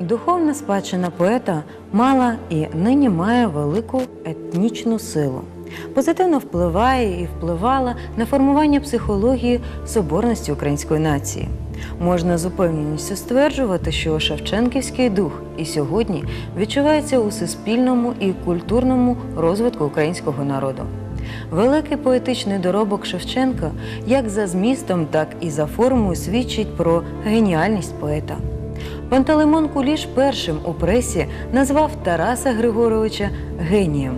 Духовна спадщина поета мала і нині має велику етнічну силу. Позитивно впливає і впливала на формування психології соборності української нації. Можна з упевненістю стверджувати, що Шевченківський дух і сьогодні відчувається у суспільному і культурному розвитку українського народу. Великий поетичний доробок Шевченка як за змістом, так і за формою свідчить про геніальність поета. Пантелеймон Куліш першим у пресі назвав Тараса Григоровича генієм.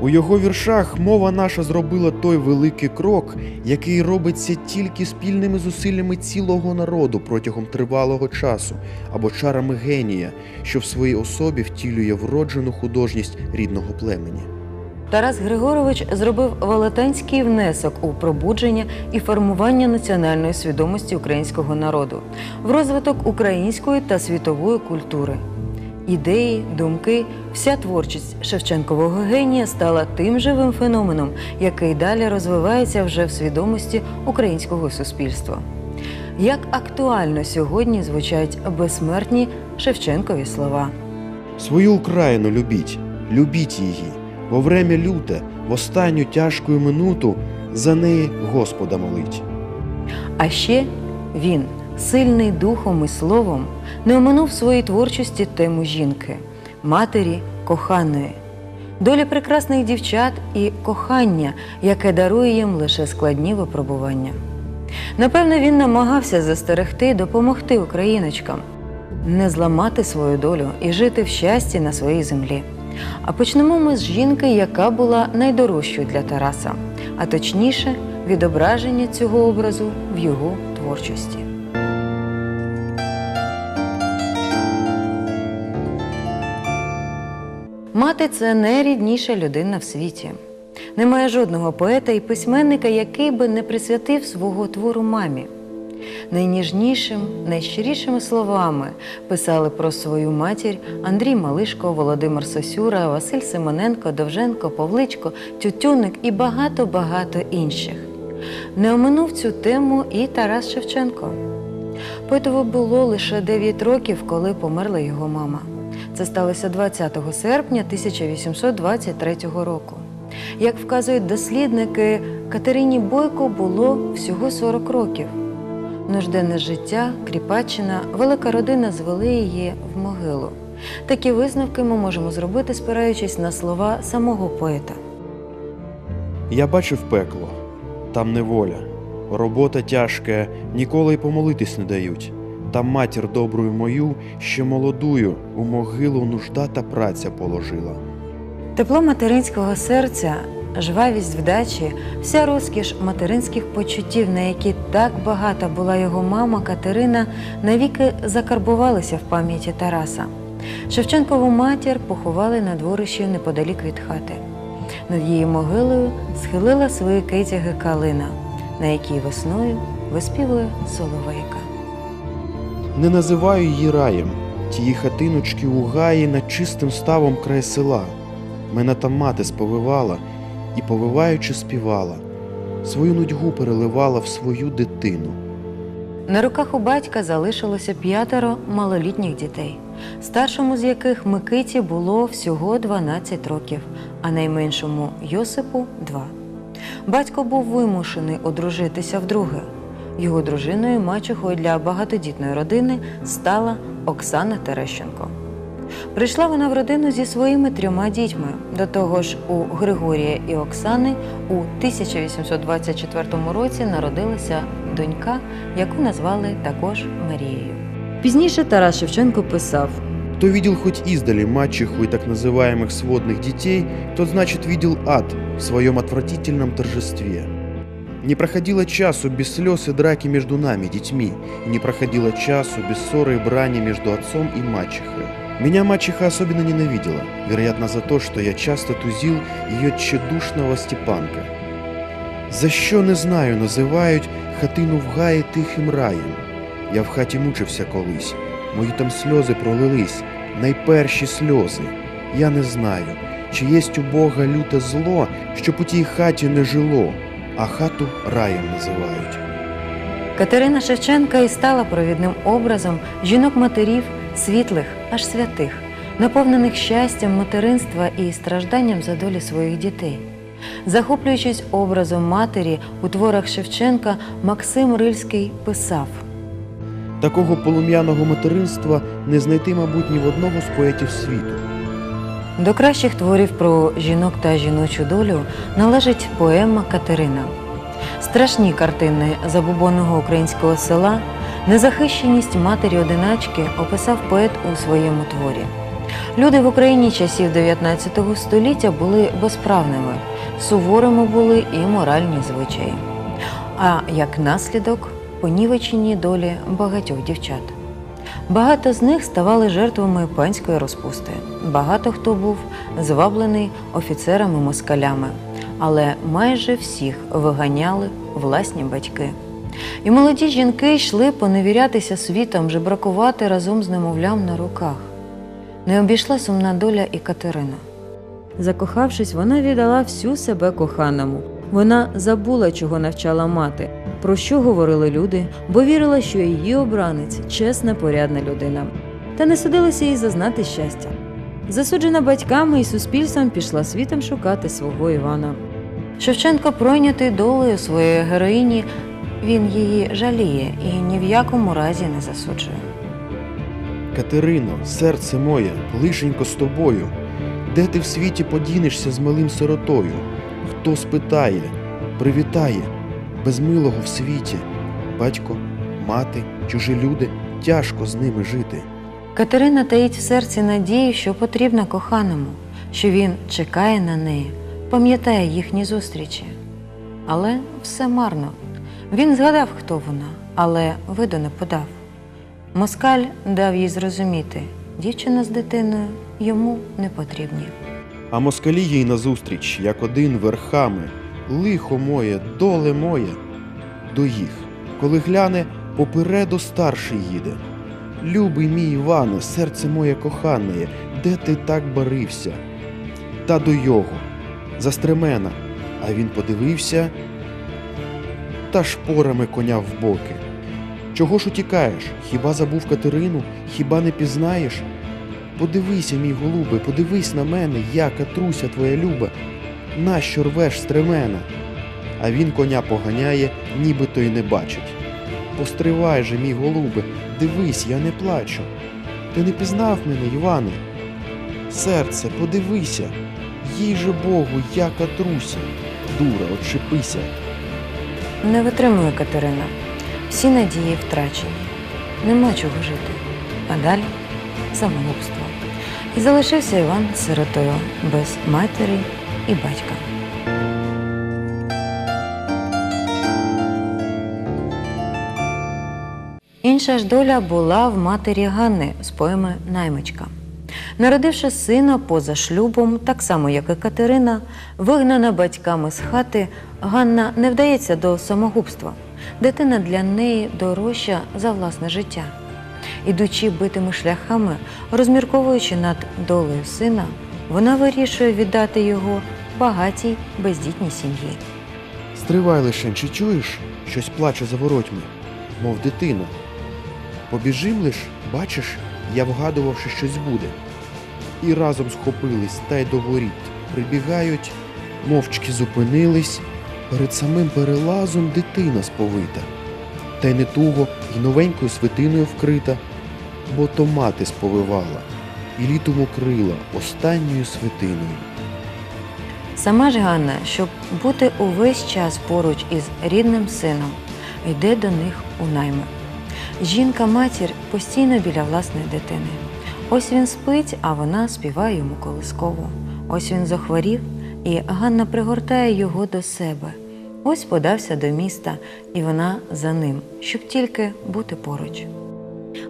У його віршах мова наша зробила той великий крок, який робиться тільки спільними зусиллями цілого народу протягом тривалого часу або чарами генія, що в своїй особі втілює вроджену художність рідного племені. Тарас Григорович зробив велетенський внесок у пробудження і формування національної свідомості українського народу, в розвиток української та світової культури. Ідеї, думки, вся творчість Шевченкового генія стала тим живим феноменом, який далі розвивається вже в свідомості українського суспільства. Як актуально сьогодні звучать безсмертні Шевченкові слова. Свою Україну любіть, любіть її, во время люте, в останню тяжку минуту за неї Господа молить. А ще він, сильний духом і словом, не оминув своїй творчості тему жінки, матері коханої, долі прекрасних дівчат і кохання, яке дарує їм лише складні випробування. Напевно, він намагався застерегти допомогти україночкам, не зламати свою долю і жити в щасті на своїй землі. А почнемо ми з жінки, яка була найдорожчою для Тараса, а точніше, відображення цього образу в його творчості. Мати це найрідніша людина в світі. Немає жодного поета і письменника, який би не присвятив свого твору мамі. Найніжнішим, найщирішими словами писали про свою матір Андрій Малишко, Володимир Сосюра, Василь Симоненко, Довженко, Павличко, Тютюник і багато-багато інших. Не оминув цю тему і Тарас Шевченко. Поетові було лише 9 років, коли померла його мама. Це сталося 20 серпня 1823 року. Як вказують дослідники, Катерині Бойко було всього 40 років. Нужденне життя, Кріпаччина, велика родина звели її в могилу. Такі висновки ми можемо зробити, спираючись на слова самого поета. Я бачив пекло, там неволя, робота тяжка, ніколи й помолитись не дають. Там матір добрую мою, ще молодую, у могилу нужда та праця положила. Тепло материнського серця, жвавість вдачі, вся розкіш материнських почуттів, на які так багата була його мама Катерина, навіки закарбувалися в пам'яті Тараса. Шевченкову матір поховали на дворищі неподалік від хати. Над її могилою схилила свої китяги калина, на якій весною виспівує соловейка. Не називаю її раєм, тії хатиночки у гаї над чистим ставом край села. Мене там мати сповивала і, повиваючи, співала, свою нудьгу переливала в свою дитину. На руках у батька залишилося п'ятеро малолітніх дітей, старшому з яких Микиті було всього 12 років, а найменшому Йосипу два. Батько був вимушений одружитися вдруге. Його дружиною мачехою для багатодітної родини стала Оксана Терещенко. Прийшла вона в родину зі своїми трьома дітьми. До того ж, у Григорія і Оксани у 1824 році народилася донька, яку назвали також Марією. Пізніше Тарас Шевченко писав: Кто видел хоть издали мачеху и так называемых сводных детей, тот, значит, видел ад в своем отвратительном торжестве. Не проходило часу без слез и драки между нами, детьми, и не проходило часу без ссоры и брани между отцом и мачехой. Меня мачеха особенно ненавидела, вероятно за то, что я часто тузил ее тщедушного Степанка. За що не знаю, називають хатину в гаї тихим раєм. Я в хаті мучився колись, мої там сльози пролились, найперші сльози. Я не знаю, чи єсть у Бога люте зло, щоб у тій хаті не жило, а хату раєм називають. Катерина Шевченка і стала провідним образом жінок-матерів, світлих, аж святих, наповнених щастям материнства і стражданням за долі своїх дітей. Захоплюючись образом матері у творах Шевченка, Максим Рильський писав. Такого полум'яного материнства не знайти, мабуть, ні в одного з поетів світу. До кращих творів про жінок та жіночу долю належить поема Катерина. Страшні картини забубонного українського села, незахищеність матері одиначки описав поет у своєму творі. Люди в Україні часів 19 століття були безправними, суворими були і моральні звичаї. А як наслідок понівечені долі багатьох дівчат. Багато з них ставали жертвами панської розпусти. Багато хто був зваблений офіцерами-москалями, але майже всіх виганяли власні батьки. І молоді жінки йшли поневірятися світом, жебракувати разом з немовлям на руках. Не обійшла сумна доля і Катерина. Закохавшись, вона віддала всю себе коханому. Вона забула, чого навчала мати, про що говорили люди, бо вірила, що її обранець чесна, порядна людина. Та не судилася їй зазнати щастя. Засуджена батьками і суспільством пішла світом шукати свого Івана. Шевченко пройнятий долею своєї героїні, він її жаліє і ні в якому разі не засуджує. Катерино, серце моє, лишенько з тобою. Де ти в світі подінешся з малим сиротою? Хто спитає, привітає, без милого в світі. Батько, мати, чужі люди, тяжко з ними жити. Катерина таїть в серці надію, що потрібна коханому, що він чекає на неї, пам'ятає їхні зустрічі. Але все марно. Він згадав, хто вона, але виду не подав. Москаль дав їй зрозуміти, дівчина з дитиною йому не потрібні. А москалі їй назустріч, як один верхами, лихо моє, доле моє, до їх, коли гляне, попереду старший їде. Любий мій Іване, серце моє кохане, де ти так барився? Та до його, за стремена, а він подивився та шпорами коня в боки. Чого ж утікаєш? Хіба забув Катерину? Хіба не пізнаєш? Подивися, мій голубе, подивись на мене, яка труся твоя люба, нащо рвеш стремена? А він коня поганяє, ніби то й не бачить. Постривай же, мій голубе, дивись, я не плачу. Ти не пізнав мене, Іване? Серце, подивися, їй же Богу, яка труся, дура, отшипися. Не витримує Катерина. Всі надії втрачені. Нема чого жити. А далі самогубство. І залишився Іван сиротою без матері і батька. Інша ж доля була в матері Ганни з поеми Наймичка. Народивши сина поза шлюбом, так само як і Катерина, вигнана батьками з хати, Ганна не вдається до самогубства. Дитина для неї дорожча за власне життя. Ідучи битими шляхами, розмірковуючи над долею сина, вона вирішує віддати його багатій бездітній сім'ї. Стривай лишень, чи чуєш, щось плаче за воротьми, мов дитина. Побіжим лиш, бачиш, я вгадував, що щось буде. І разом схопились та й до воріт. Прибігають, мовчки зупинились. Перед самим перелазом дитина сповита. Та й не туго, і новенькою свитиною вкрита, бо то мати сповивала, і літом укрила останньою свитиною. Сама ж Ганна, щоб бути увесь час поруч із рідним сином, йде до них у найми. Жінка-матір постійно біля власної дитини. Ось він спить, а вона співає йому колискову. Ось він захворів, і Ганна пригортає його до себе. Ось подався до міста, і вона за ним, щоб тільки бути поруч.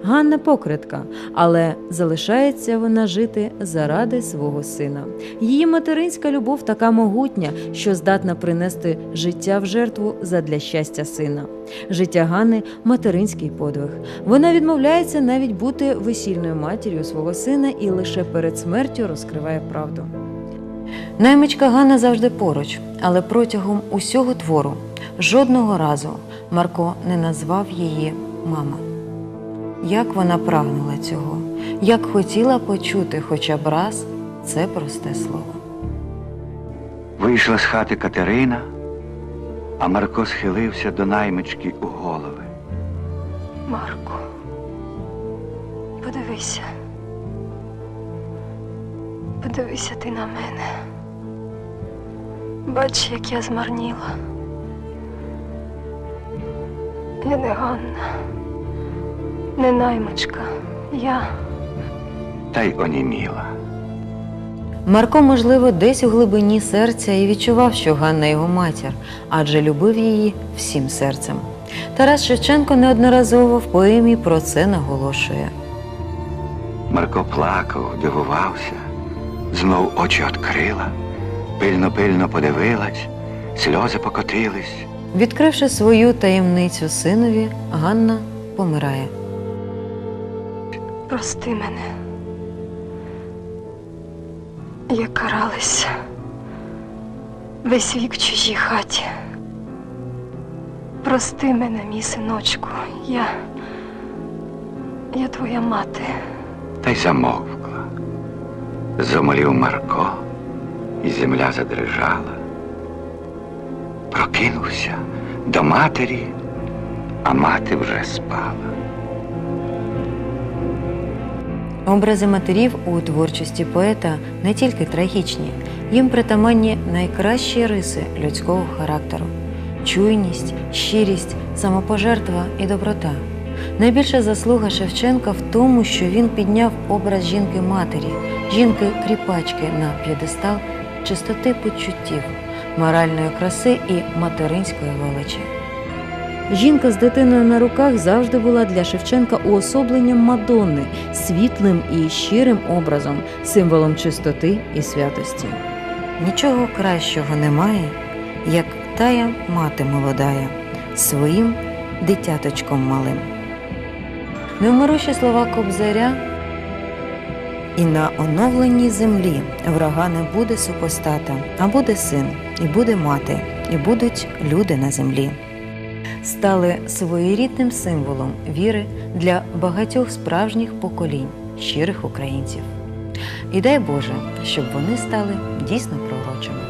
Ганна покритка, але залишається вона жити заради свого сина. Її материнська любов така могутня, що здатна принести життя в жертву задля щастя сина. Життя Ганни материнський подвиг. Вона відмовляється навіть бути весільною матір'ю свого сина і лише перед смертю розкриває правду. Наймичка Ганна завжди поруч, але протягом усього твору жодного разу Марко не назвав її мама. Як вона прагнула цього, як хотіла почути хоча б раз це просте слово. Вийшла з хати Катерина, а Марко схилився до наймички у голови. Марку, подивися. Подивися ти на мене. Бач, як я змарніла. Я не Ганна, не наймичка. Я Та й оніміла. Марко, можливо, десь у глибині серця і відчував, що Ганна його матір, адже любив її всім серцем. Тарас Шевченко неодноразово в поемі про це наголошує. Марко плакав, дивувався, знов очі відкрила, пильно-пильно подивилась, сльози покотились. Відкривши свою таємницю синові, Ганна помирає. Прости мене. Я каралася. Весь вік в чужій хаті. Прости мене, мій синочку. Я. Я твоя мати. та й замовкла. Зомолів Марко, і земля задрижала. Прокинувся до матері, а мати вже спала. Образи матерів у творчості поета не тільки трагічні, їм притаманні найкращі риси людського характеру: чуйність, щирість, самопожертва і доброта. Найбільша заслуга Шевченка в тому, що він підняв образ жінки-матері, жінки-кріпачки на п'єдестал чистоти почуттів, моральної краси і материнської величі. Жінка з дитиною на руках завжди була для Шевченка уособленням Мадонни, світлим і щирим образом, символом чистоти і святості. Нічого кращого немає, як тая мати молодая, своїм дитяточком малим. Невмирущі слова Кобзаря і на оновленій землі врага не буде супостата, а буде син, і буде мати, і будуть люди на землі стали своєрідним символом віри для багатьох справжніх поколінь щирих українців. І дай Боже, щоб вони стали дійсно пророчими.